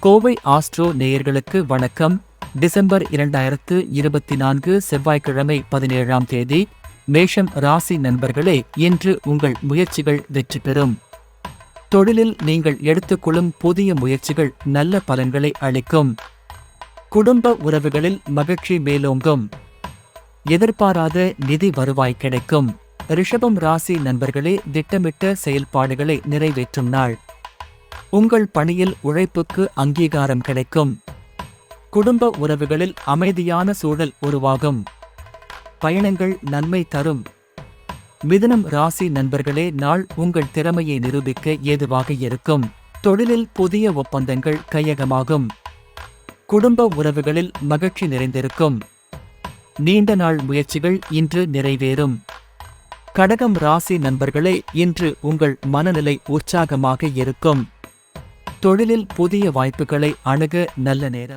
Kovai astro நேயர்களுக்கு வணக்கம். December இரண்டாயிரத்து இருபத்தி நான்கு செவ்வாய்க்கிழமை பதினேழாம் தேதி மேஷம் ராசி நண்பர்களே இன்று உங்கள் முயற்சிகள் வெற்றி பெறும். தொழிலில் நீங்கள் எடுத்துக்கொள்ளும் புதிய முயற்சிகள் நல்ல பலன்களை அளிக்கும். குடும்ப உறவுகளில் மகிழ்ச்சி மேலோங்கும். எதிர்பாராத நிதி வருவாய் கிடைக்கும். ரிஷபம் ராசி நண்பர்களே திட்டமிட்ட செயல்பாடுகளை நிறைவேற்றும் நாள். உங்கள் பணியில் உழைப்புக்கு அங்கீகாரம் கிடைக்கும். குடும்ப உறவுகளில் அமைதியான சூழல் உருவாகும். பயணங்கள் நன்மை தரும். மிதுனம் ராசி நண்பர்களே நாள் உங்கள் திறமையை நிரூபிக்க ஏதுவாக இருக்கும். தொழிலில் புதிய ஒப்பந்தங்கள் கையகமாகும். குடும்ப உறவுகளில் மகிழ்ச்சி நிறைந்திருக்கும். நீண்ட நாள் முயற்சிகள் இன்று நிறைவேறும். கடகம் ராசி நண்பர்களே இன்று உங்கள் மனநிலை உற்சாகமாக இருக்கும். தொழிலில் புதிய வாய்ப்புகளை அணுக நல்ல நேரம்.